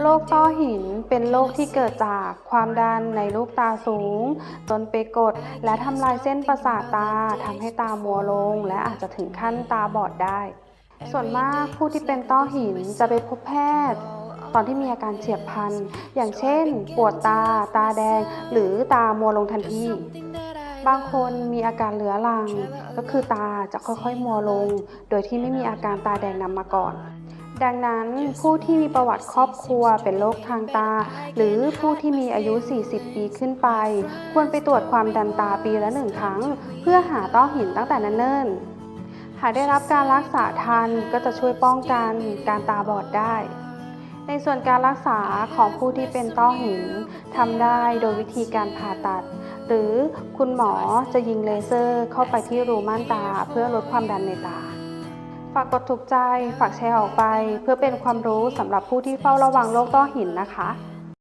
โรคต้อหินเป็นโรคที่เกิดจากความดันในลูกตาสูง จนไปกดและทำลายเส้นประสาทตาทำให้ตามัวลง และอาจจะถึงขั้นตาบอดได้ ส่วนมากผู้ที่เป็นต้อหินจะไปพบแพทย์ ตอนที่มีอาการเฉียบพลัน อย่างเช่น ปวดตา ตาแดง หรือตามัวลงทันทีบางคนมีอาการเหลือรัง ก็คือตาจะค่อยๆมัวลง โดยที่ไม่มีอาการตาแดงนำมาก่อน ดังนั้นผู้ที่มีประวัติครอบครัวเป็นโรคทางตา หรือผู้ที่มีอายุ 40 ปีขึ้นไป ควรไปตรวจความดันตาปีละหนึ่งครั้ง เพื่อหาต้อหินตั้งแต่เนิ่นๆหากได้รับการรักษาทันก็จะช่วยป้องกันการตาบอดได้ ในส่วนการรักษาของผู้ที่เป็นต้อหินทำได้โดยวิธีการผ่าตัด หรือคุณหมอจะยิงเลเซอร์เข้าไปที่รูม่านตาเพื่อลดความดันในตา ฝากกดถูกใจ ฝากแชร์ออกไป เพื่อเป็นความรู้สำหรับผู้ที่เฝ้าระวังโรคต้อหินนะคะ